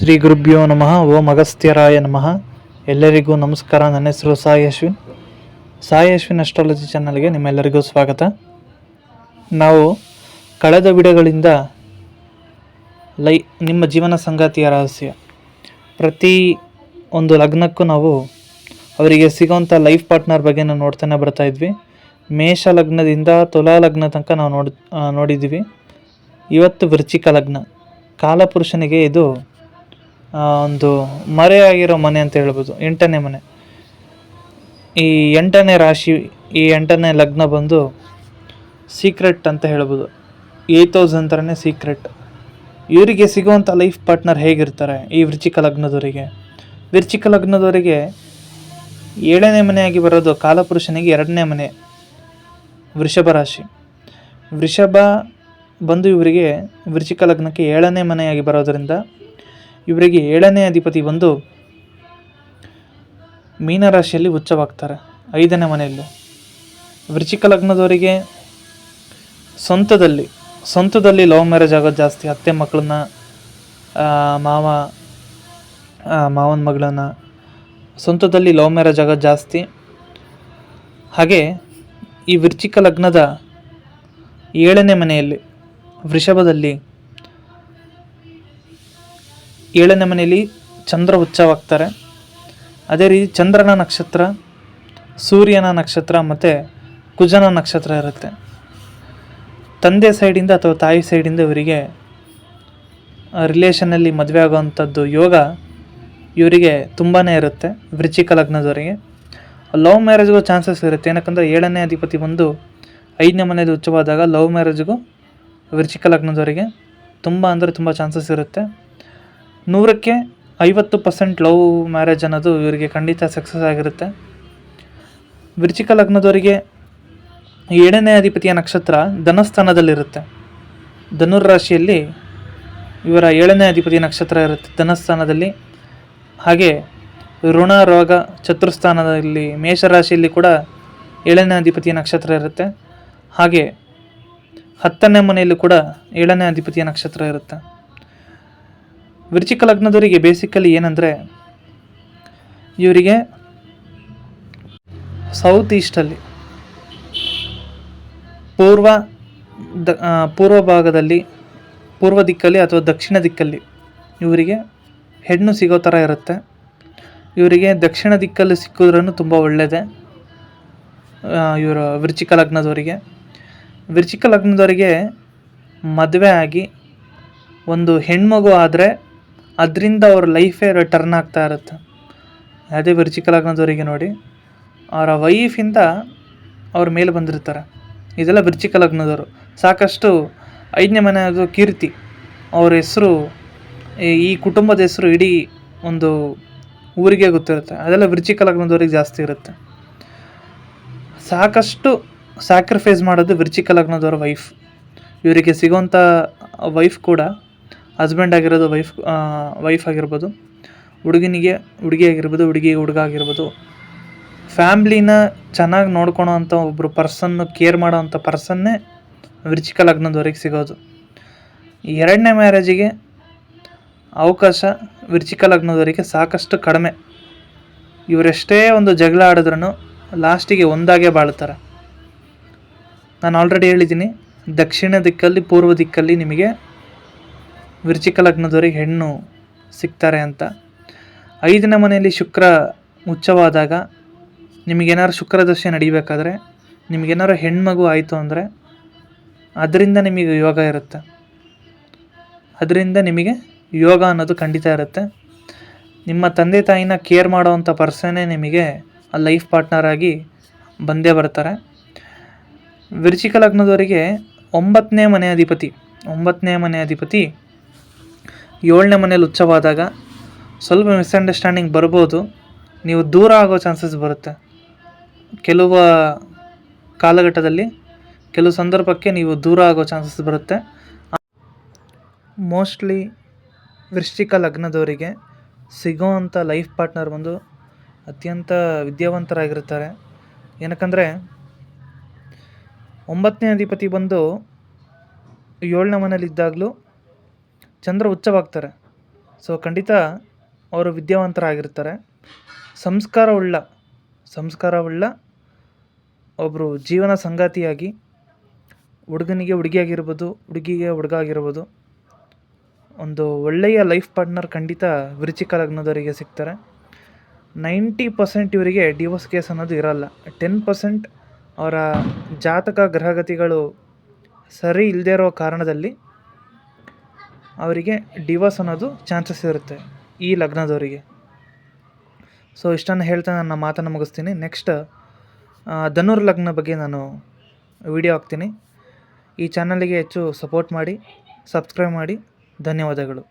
ಶ್ರೀ ಗುರುಭ್ಯೋ ನಮಃ, ಓಂ ಅಗಸ್ತ್ಯರಾಯ ನಮಃ. ಎಲ್ಲರಿಗೂ ನಮಸ್ಕಾರ, ನನ್ನ ಹೆಸರು ಸಾಯಿ ಅಶ್ವಿನ್. ಸಾಯಿ ಅಶ್ವಿನ್ ಅಸ್ಟ್ರಾಲಜಿ ಚಾನಲ್ಗೆ ನಿಮ್ಮೆಲ್ಲರಿಗೂ ಸ್ವಾಗತ. ನಾವು ಕಳೆದ ವಿಡಗಳಿಂದ ಲೈ, ನಿಮ್ಮ ಜೀವನ ಸಂಗಾತಿಯ ರಹಸ್ಯ. ಪ್ರತಿ ಒಂದು ಲಗ್ನಕ್ಕೂ ನಾವು ಅವರಿಗೆ ಸಿಗೋಂಥ ಲೈಫ್ ಪಾರ್ಟ್ನರ್ ಬಗ್ಗೆ ನಾವು ನೋಡ್ತಾನೆ ಬರ್ತಾ ಇದ್ವಿ. ಮೇಷ ಲಗ್ನದಿಂದ ತುಲಾ ಲಗ್ನ ತನಕ ನಾವು ನೋಡಿ ನೋಡಿದ್ವಿ ಇವತ್ತು ವೃಶ್ಚಿಕ ಲಗ್ನ. ಕಾಲಪುರುಷನಿಗೆ ಇದು ಒಂದು ಮರೆಯಾಗಿರೋ ಮನೆ ಅಂತ ಹೇಳ್ಬೋದು, ಎಂಟನೇ ಮನೆ. ಈ ಎಂಟನೇ ರಾಶಿ, ಈ ಎಂಟನೇ ಲಗ್ನ ಬಂದು ಸೀಕ್ರೆಟ್ ಅಂತ ಹೇಳ್ಬೋದು. ಏಯ್ಟ್ ಹೌಸ್ ಥರನೇ ಸೀಕ್ರೆಟ್ ಇವರಿಗೆ ಸಿಗುವಂಥ ಲೈಫ್ ಪಾರ್ಟ್ನರ್ ಹೇಗಿರ್ತಾರೆ ಈ ವೃಚಿಕ ಲಗ್ನದವರಿಗೆ? ವೃಚಿಕ ಲಗ್ನದವರಿಗೆ ಏಳನೇ ಮನೆಯಾಗಿ ಬರೋದು ಕಾಲಪುರುಷನಿಗೆ ಎರಡನೇ ಮನೆ, ವೃಷಭ ರಾಶಿ. ವೃಷಭ ಬಂದು ಇವರಿಗೆ ವೃಚಿಕ ಲಗ್ನಕ್ಕೆ ಏಳನೇ ಮನೆಯಾಗಿ ಬರೋದರಿಂದ ಇವರಿಗೆ ಏಳನೇ ಅಧಿಪತಿ ಬಂದು ಮೀನರಾಶಿಯಲ್ಲಿ ಉಚ್ಚವಾಗ್ತಾರೆ ಐದನೇ ಮನೆಯಲ್ಲಿ. ವೃಶ್ಚಿಕ ಲಗ್ನದವರಿಗೆ ಸ್ವಂತದಲ್ಲಿ ಸ್ವಂತದಲ್ಲಿ ಲವ್ ಮ್ಯಾರೇಜ್ ಆಗೋದು ಜಾಸ್ತಿ. ಅತ್ತೆ ಮಕ್ಕಳನ್ನ ಮಾವ ಮಾವನ ಮಗಳನ್ನ ಸ್ವಂತದಲ್ಲಿ ಲವ್ ಮ್ಯಾರೇಜ್ ಆಗೋದು ಜಾಸ್ತಿ. ಹಾಗೆ ಈ ವೃಶ್ಚಿಕ ಲಗ್ನದ ಏಳನೇ ಮನೆಯಲ್ಲಿ, ವೃಷಭದಲ್ಲಿ ಏಳನೇ ಮನೆಯಲ್ಲಿ ಚಂದ್ರ ಉಚ್ಚವಾಗ್ತಾರೆ ಅದೇ ರೀತಿ ಚಂದ್ರನ ನಕ್ಷತ್ರ, ಸೂರ್ಯನ ನಕ್ಷತ್ರ ಮತ್ತು ಕುಜನ ನಕ್ಷತ್ರ ಇರುತ್ತೆ. ತಂದೆ ಸೈಡಿಂದ ಅಥವಾ ತಾಯಿ ಸೈಡಿಂದ ಇವರಿಗೆ ರಿಲೇಷನಲ್ಲಿ ಮದುವೆ ಆಗೋವಂಥದ್ದು ಯೋಗ ಇವರಿಗೆ ತುಂಬಾ ಇರುತ್ತೆ, ವೃಶ್ಚಿಕ ಲಗ್ನದವರಿಗೆ. ಲವ್ ಮ್ಯಾರೇಜ್ಗೂ ಚಾನ್ಸಸ್ ಇರುತ್ತೆ. ಏನಕ್ಕಂದ್ರೆ ಏಳನೇ ಅಧಿಪತಿ ಬಂದು ಐದನೇ ಮನೆಯಲ್ಲಿ ಉಚ್ಚವಾದಾಗ ಲವ್ ಮ್ಯಾರೇಜ್ಗೂ ವೃಶ್ಚಿಕ ಲಗ್ನದವರಿಗೆ ತುಂಬ ಅಂದರೆ ತುಂಬ ಚಾನ್ಸಸ್ ಇರುತ್ತೆ. ನೂರಕ್ಕೆ ಐವತ್ತು ಪರ್ಸೆಂಟ್ ಲವ್ ಮ್ಯಾರೇಜ್ ಅನ್ನೋದು ಇವರಿಗೆ ಖಂಡಿತ ಸಕ್ಸಸ್ ಆಗಿರುತ್ತೆ. ವೃಶ್ಚಿಕ ಲಗ್ನದವರಿಗೆ ಏಳನೇ ಅಧಿಪತಿಯ ನಕ್ಷತ್ರ ಧನಸ್ಥಾನದಲ್ಲಿರುತ್ತೆ. ಧನುರ್ ರಾಶಿಯಲ್ಲಿ ಇವರ ಏಳನೇ ಅಧಿಪತಿಯ ನಕ್ಷತ್ರ ಇರುತ್ತೆ ಧನಸ್ಥಾನದಲ್ಲಿ. ಹಾಗೆ ಋಣ, ರೋಗ ಚತುರ್ಸ್ಥಾನದಲ್ಲಿ ಮೇಷರಾಶಿಯಲ್ಲಿ ಕೂಡ ಏಳನೇ ಅಧಿಪತಿಯ ನಕ್ಷತ್ರ ಇರುತ್ತೆ. ಹಾಗೆ ಹತ್ತನೇ ಮನೆಯಲ್ಲಿ ಕೂಡ ಏಳನೇ ಅಧಿಪತಿಯ ನಕ್ಷತ್ರ ಇರುತ್ತೆ. ವೃಶ್ಚಿಕ ಲಗ್ನದವರಿಗೆ ಬೇಸಿಕಲಿ ಏನಂದರೆ ಇವರಿಗೆ ಸೌತ್ ಈಸ್ಟಲ್ಲಿ ಪೂರ್ವ ದ ಪೂರ್ವ ಭಾಗದಲ್ಲಿ, ಪೂರ್ವ ದಿಕ್ಕಲ್ಲಿ ಅಥವಾ ದಕ್ಷಿಣ ದಿಕ್ಕಲ್ಲಿ ಇವರಿಗೆ ಹೆಣ್ಣು ಸಿಗೋ ಥರ ಇರುತ್ತೆ. ಇವರಿಗೆ ದಕ್ಷಿಣ ದಿಕ್ಕಲ್ಲಿ ಸಿಕ್ಕಿದ್ರೂ ತುಂಬ ಒಳ್ಳೆಯದೇ ಇವರ ವೃಶ್ಚಿಕ ಲಗ್ನದವರಿಗೆ. ವೃಶ್ಚಿಕ ಲಗ್ನದವರಿಗೆ ಮದುವೆ ಆಗಿ ಒಂದು ಹೆಣ್ಮಗು ಆದರೆ ಅದರಿಂದ ಅವ್ರ ಲೈಫೇ ಟರ್ನ್ ಆಗ್ತಾ ಇರುತ್ತೆ. ಅದೇ ವೃಶ್ಚಿಕ ಲಗ್ನದವರಿಗೆ ನೋಡಿ, ಅವರ ವೈಫಿಂದ ಅವ್ರ ಮೇಲೆ ಬಂದಿರ್ತಾರೆ. ಇದೆಲ್ಲ ವೃಶ್ಚಿಕ ಲಗ್ನದವರು ಸಾಕಷ್ಟು ಐದನೇ ಮನೆಯದು ಕೀರ್ತಿ, ಅವ್ರ ಹೆಸರು, ಈ ಕುಟುಂಬದ ಹೆಸರು ಇಡೀ ಒಂದು ಊರಿಗೆ ಗೊತ್ತಿರುತ್ತೆ. ಅದೆಲ್ಲ ವೃಶ್ಚಿಕ ಲಗ್ನದವ್ರಿಗೆ ಜಾಸ್ತಿ ಇರುತ್ತೆ. ಸಾಕಷ್ಟು ಸ್ಯಾಕ್ರಿಫೈಸ್ ಮಾಡೋದು ವೃಶ್ಚಿಕ ಲಗ್ನದವ್ರ ವೈಫ್ ಇವರಿಗೆ ಸಿಗೋಂಥ ವೈಫ್ ಕೂಡ ಹಸ್ಬೆಂಡ್ ಆಗಿರೋದು ವೈಫ್ ವೈಫ್ ಆಗಿರ್ಬೋದು, ಹುಡುಗನಿಗೆ ಹುಡುಗಿ ಆಗಿರ್ಬೋದು, ಹುಡುಗಿಗೆ ಹುಡುಗ ಆಗಿರ್ಬೋದು, ಫ್ಯಾಮ್ಲಿನ ಚೆನ್ನಾಗಿ ನೋಡ್ಕೊಳೋ ಅಂಥ ಒಬ್ಬರು ಪರ್ಸನ್ನು ಕೇರ್ ಮಾಡೋ ಅಂಥ ಪರ್ಸನ್ನೇ ವೃಶ್ಚಿಕ ಲಗ್ನದವರೆಗೆ ಸಿಗೋದು. ಎರಡನೇ ಮ್ಯಾರೇಜಿಗೆ ಅವಕಾಶ ವೃಶ್ಚಿಕ ಲಗ್ನದವರಿಗೆ ಸಾಕಷ್ಟು ಕಡಿಮೆ. ಇವರೆಷ್ಟೇ ಒಂದು ಜಗಳ ಆಡಿದ್ರೂ ಲಾಸ್ಟಿಗೆ ಒಂದಾಗೆ ಬಾಳ್ತಾರೆ. ನಾನು ಆಲ್ರೆಡಿ ಹೇಳಿದ್ದೀನಿ, ದಕ್ಷಿಣ ದಿಕ್ಕಲ್ಲಿ, ಪೂರ್ವ ದಿಕ್ಕಲ್ಲಿ ನಿಮಗೆ ವೃಶ್ಚಿಕ ಲಗ್ನದವರಿಗೆ ಹೆಣ್ಣು ಸಿಗ್ತಾರೆ ಅಂತ. ಐದನೇ ಮನೆಯಲ್ಲಿ ಶುಕ್ರ ಮುಚ್ಚವಾದಾಗ ನಿಮಗೇನಾದ್ರು ಶುಕ್ರ ದಶೆ ನಡಿಬೇಕಾದ್ರೆ ನಿಮಗೇನಾದ್ರು ಹೆಣ್ಮಗು ಆಯಿತು ಅಂದರೆ ಅದರಿಂದ ನಿಮಗೆ ಯೋಗ ಇರುತ್ತೆ. ಅದರಿಂದ ನಿಮಗೆ ಯೋಗ ಅನ್ನೋದು ಖಂಡಿತ ಇರುತ್ತೆ. ನಿಮ್ಮ ತಂದೆ ತಾಯಿನ ಕೇರ್ ಮಾಡೋವಂಥ ಪರ್ಸನೇ ನಿಮಗೆ ಆ ಲೈಫ್ ಪಾರ್ಟ್ನರಾಗಿ ಬಂದೇ ಬರ್ತಾರೆ. ವೃಶ್ಚಿಕ ಲಗ್ನದವರಿಗೆ ಒಂಬತ್ತನೇ ಮನೆ ಅಧಿಪತಿ, ಒಂಬತ್ತನೇ ಮನೆ ಅಧಿಪತಿ ಏಳನೇ ಮನೇಲಿ ಉಚ್ಚವಾದಾಗ ಸ್ವಲ್ಪ ಮಿಸ್ಅಂಡರ್ಸ್ಟ್ಯಾಂಡಿಂಗ್ ಬರ್ಬೋದು. ನೀವು ದೂರ ಆಗೋ ಚಾನ್ಸಸ್ ಬರುತ್ತೆ. ಕೆಲವು ಕಾಲಘಟ್ಟದಲ್ಲಿ ಕೆಲವು ಸಂದರ್ಭಕ್ಕೆ ನೀವು ದೂರ ಆಗೋ ಚಾನ್ಸಸ್ ಬರುತ್ತೆ. ಮೋಸ್ಟ್ಲಿ ವೃಶ್ಚಿಕ ಲಗ್ನದವರಿಗೆ ಸಿಗೋವಂಥ ಲೈಫ್ ಪಾರ್ಟ್ನರ್ ಬಂದು ಅತ್ಯಂತ ವಿದ್ಯಾವಂತರಾಗಿರ್ತಾರೆ. ಏನಕ್ಕಂದರೆ, ಒಂಬತ್ತನೇ ಅಧಿಪತಿ ಬಂದು ಏಳನೇ ಮನೇಲಿದ್ದಾಗಲೂ ಚಂದ್ರ ಉಚ್ಚವಾಗ್ತಾರೆ ಸೊ ಖಂಡಿತ ಅವರು ವಿದ್ಯಾವಂತರಾಗಿರ್ತಾರೆ. ಸಂಸ್ಕಾರವುಳ್ಳ ಸಂಸ್ಕಾರವುಳ್ಳ ಒಬ್ಬರು ಜೀವನ ಸಂಗಾತಿಯಾಗಿ ಹುಡುಗನಿಗೆ ಹುಡುಗಿಯಾಗಿರ್ಬೋದು, ಹುಡುಗಿಗೆ ಹುಡುಗ ಆಗಿರ್ಬೋದು ಒಂದು ಒಳ್ಳೆಯ ಲೈಫ್ ಪಾರ್ಟ್ನರ್ ಖಂಡಿತ ವಿರುಚಿಕ ಲಗ್ನದವರಿಗೆ ಸಿಗ್ತಾರೆ. ನೈಂಟಿ ಪರ್ಸೆಂಟ್ ಇವರಿಗೆ ಡಿವೋರ್ಸ್ ಕೇಸ್ ಅನ್ನೋದು ಇರಲ್ಲ. ಟೆನ್ ಪರ್ಸೆಂಟ್ ಅವರ ಜಾತಕ ಗ್ರಹಗತಿಗಳು ಸರಿ ಇಲ್ಲದೇ ಇರೋ ಕಾರಣದಲ್ಲಿ ಅವರಿಗೆ ಡಿವೋರ್ಸ್ ಅನ್ನೋದು ಚಾನ್ಸಸ್ ಇರುತ್ತೆ ಈ ಲಗ್ನದವರಿಗೆ. ಸೊ ಇಷ್ಟನ್ನು ಹೇಳ್ತಾ ನನ್ನ ಮಾತನ್ನು ಮುಗಿಸ್ತೀನಿ. ನೆಕ್ಸ್ಟ್ ಧನುರ್ ಲಗ್ನ ಬಗ್ಗೆ ನಾನು ವಿಡಿಯೋ ಹಾಕ್ತೀನಿ. ಈ ಚಾನಲಿಗೆ ಹೆಚ್ಚು ಸಪೋರ್ಟ್ ಮಾಡಿ ಸಬ್ಸ್ಕ್ರೈಬ್ ಮಾಡಿ. ಧನ್ಯವಾದಗಳು.